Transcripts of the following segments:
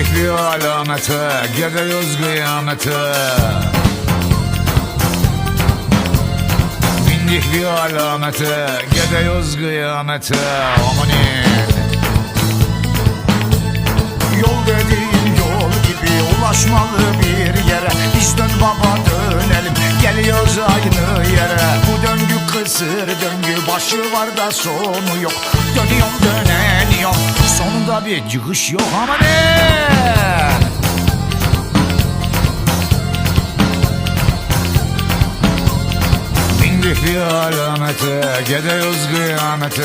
bir alamete Gidiyoruz kıyamete. Bindik bir alamete Gidiyoruz kıyamete. Amanin Yol dediğin yol gibi ulaşmalı bir yere. Biz dön baba dönelim. Geliyoruz aynı yere. Bu döngü kısır döngü. Başı var da sonu yok. Dönüyorum döneniyorum bir çıkış yok ama ne? Bindik bir alamete Gidiyoruz kıyamete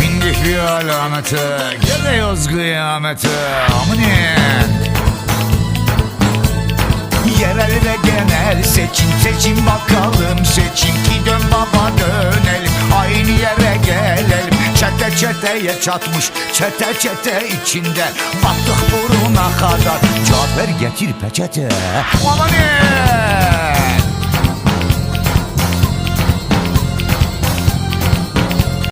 Bindik bir alamete Gidiyoruz kıyamete Yerel ve genel seçim seçim bakalım seçim çeteye çatmış çete çete içinde Battık buruna kadar Cafer getir peçete Aman?